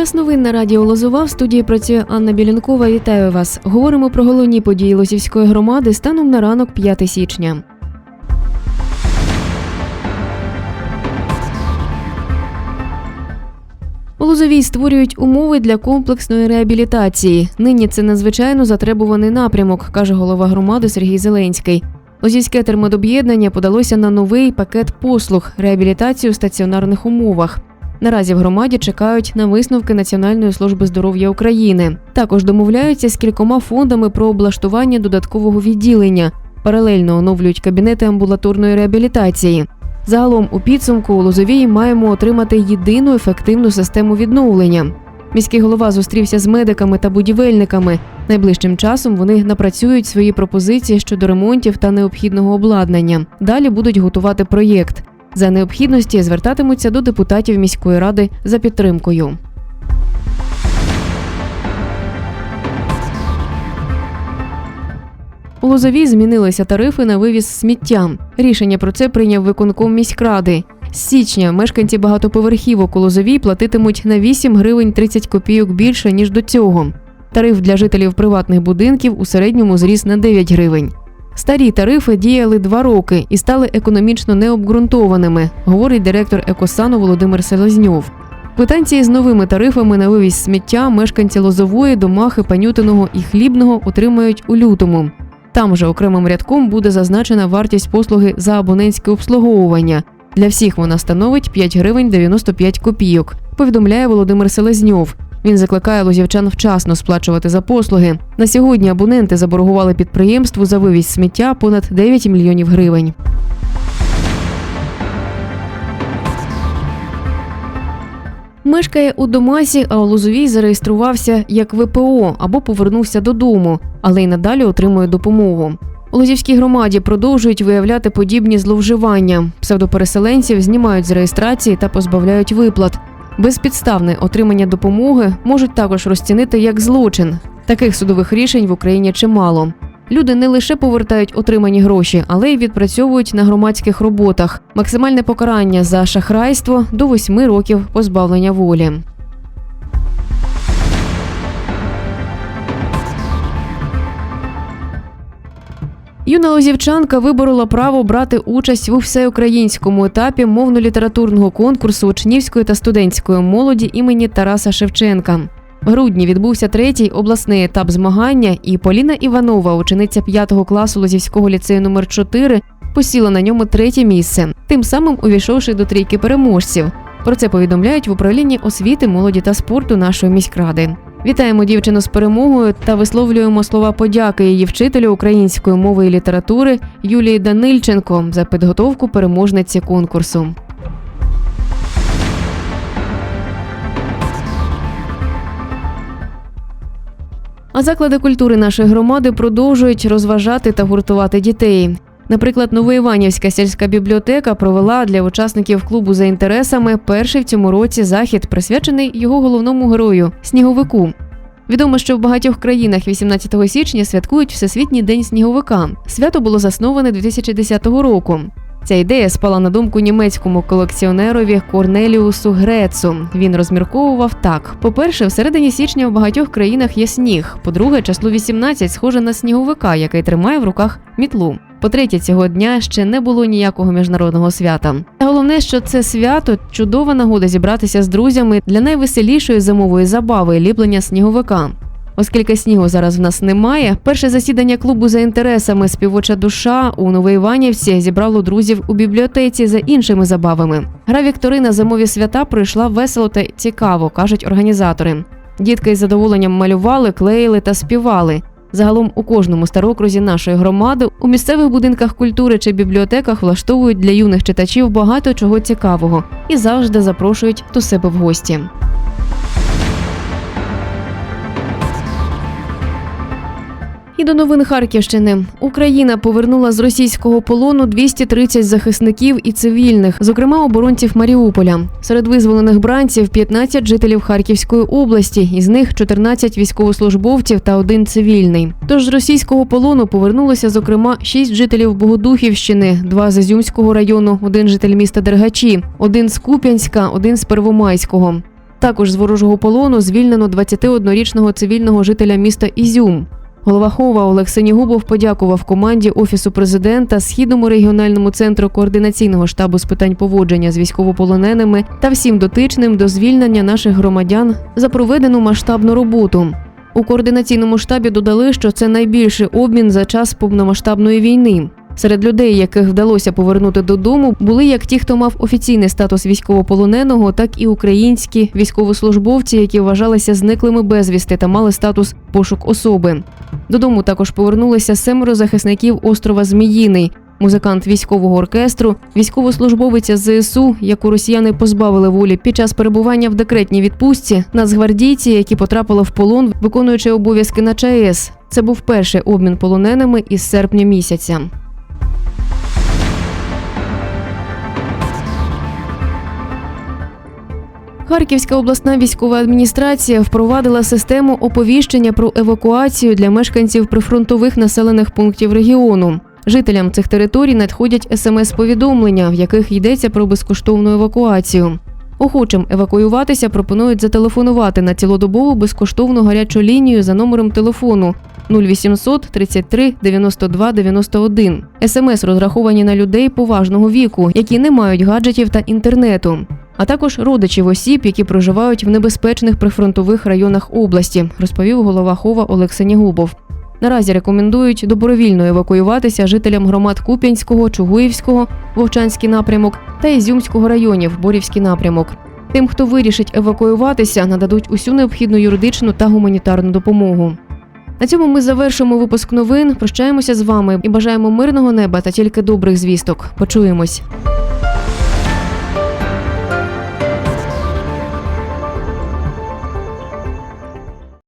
Час новин на радіо Лозова в студії працює Анна Білянкова. Вітаю вас. Говоримо про головні події Лозівської громади станом на ранок 5 січня. У Лозовій створюють умови для комплексної реабілітації. Нині це надзвичайно затребуваний напрямок, каже голова громади Сергій Зеленський. Лозівське термодоб'єднання подалося на новий пакет послуг реабілітацію в стаціонарних умовах. Наразі в громаді чекають на висновки Національної служби здоров'я України. Також домовляються з кількома фондами про облаштування додаткового відділення. Паралельно оновлюють кабінети амбулаторної реабілітації. Загалом у підсумку у Лозовій маємо отримати єдину ефективну систему відновлення. Міський голова зустрівся з медиками та будівельниками. Найближчим часом вони напрацюють свої пропозиції щодо ремонтів та необхідного обладнання. Далі будуть готувати проєкт. За необхідності звертатимуться до депутатів міської ради за підтримкою. У Лозовій змінилися тарифи на вивіз сміття. Рішення про це прийняв виконком міськради. З січня мешканці багатоповерхівок у Лозовій платитимуть на 8 гривень 30 копійок більше ніж до цього. Тариф для жителів приватних будинків у середньому зріс на 9 гривень. Старі тарифи діяли два роки і стали економічно необґрунтованими, говорить директор Екосану Володимир Селезньов. Квитанції з новими тарифами на вивіз сміття мешканці Лозової, Домахи, Панютиного і Хлібного отримають у лютому. Там же окремим рядком буде зазначена вартість послуги за абонентське обслуговування. Для всіх вона становить 5 гривень 95 копійок, повідомляє Володимир Селезньов. Він закликає лозівчан вчасно сплачувати за послуги. На сьогодні абоненти заборгували підприємству за вивіз сміття понад 9 мільйонів гривень. Мешкає у Домасі, а у Лозовій зареєструвався як ВПО або повернувся додому, але й надалі отримує допомогу. У Лозівській громаді продовжують виявляти подібні зловживання. Псевдопереселенців знімають з реєстрації та позбавляють виплат. Безпідставне отримання допомоги можуть також розцінити як злочин. Таких судових рішень в Україні чимало. Люди не лише повертають отримані гроші, але й відпрацьовують на громадських роботах. Максимальне покарання за шахрайство до восьми років позбавлення волі. Юна лозівчанка виборола право брати участь у всеукраїнському етапі мовно-літературного конкурсу учнівської та студентської молоді імені Тараса Шевченка. В грудні відбувся третій обласний етап змагання, і Поліна Іванова, учениця 5 класу Лозівського ліцею номер 4 посіла на ньому третє місце, тим самим увійшовши до трійки переможців. Про це повідомляють в управлінні освіти, молоді та спорту нашої міськради. Вітаємо дівчину з перемогою та висловлюємо слова подяки її вчителю української мови і літератури Юлії Данильченко за підготовку переможниці конкурсу. А заклади культури нашої громади продовжують розважати та гуртувати дітей. Наприклад, Новоіванівська сільська бібліотека провела для учасників клубу за інтересами перший в цьому році захід, присвячений його головному герою сніговику. Відомо, що в багатьох країнах 18 січня святкують Всесвітній день сніговика. Свято було засноване 2010 року. Ця ідея спала на думку німецькому колекціонерові Корнеліусу Грецу. Він розмірковував так: по-перше, всередині січня в багатьох країнах є сніг. По-друге, число 18 схоже на сніговика, який тримає в руках мітлу. По-третє, цього дня ще не було ніякого міжнародного свята. Та головне, що це свято чудова нагода зібратися з друзями для найвеселішої зимової забави ліплення сніговика. Оскільки снігу зараз в нас немає, перше засідання клубу за інтересами співоча душа у Новоіванівці зібрало друзів у бібліотеці за іншими забавами. Гра Вікторина зимові свята пройшла весело та цікаво, кажуть організатори. Дітки із задоволенням малювали, клеїли та співали. Загалом у кожному старокрузі нашої громади у місцевих будинках культури чи бібліотеках влаштовують для юних читачів багато чого цікавого і завжди запрошують до себе в гості. І до новин Харківщини Україна повернула з російського полону 230 захисників і цивільних, зокрема оборонців Маріуполя. Серед визволених бранців 15 жителів Харківської області, із них 14 військовослужбовців та один цивільний. Тож з російського полону повернулося зокрема 6 жителів Богодухівщини, два з Ізюмського району, один житель міста Дергачі, один з Куп'янська, один з Первомайського. Також з ворожого полону звільнено 21-річного цивільного жителя міста Ізюм. Голова Хова Олег Сенігубов подякував команді Офісу президента, Східному регіональному центру координаційного штабу з питань поводження з військовополоненими та всім дотичним до звільнення наших громадян за проведену масштабну роботу. У координаційному штабі додали, що це найбільший обмін за час повномасштабної війни. Серед людей, яких вдалося повернути додому, були як ті, хто мав офіційний статус військовополоненого, так і українські військовослужбовці, які вважалися зниклими безвісти та мали статус пошук особи. Додому також повернулися семеро захисників острова Зміїний, музикант військового оркестру, військовослужбовиця ЗСУ, яку росіяни позбавили волі під час перебування в декретній відпустці, нацгвардійці, які потрапили в полон, виконуючи обов'язки на ЧАЕС. Це був перший обмін полоненими із серпня місяця. Харківська обласна військова адміністрація впровадила систему оповіщення про евакуацію для мешканців прифронтових населених пунктів регіону. Жителям цих територій надходять смс-повідомлення, в яких йдеться про безкоштовну евакуацію. Охочим евакуюватися пропонують зателефонувати на цілодобову безкоштовну гарячу лінію за номером телефону 0800 33 92 91. СМС розраховані на людей поважного віку, які не мають гаджетів та інтернету, а також родичів осіб, які проживають в небезпечних прифронтових районах області, розповів голова Хова Олег Сенігубов. Наразі рекомендують добровільно евакуюватися жителям громад Куп'янського, Чугуївського, Вовчанський напрямок та Ізюмського районів, Борівський напрямок. Тим, хто вирішить евакуюватися, нададуть усю необхідну юридичну та гуманітарну допомогу. На цьому ми завершимо випуск новин. Прощаємося з вами і бажаємо мирного неба та тільки добрих звісток. Почуємось.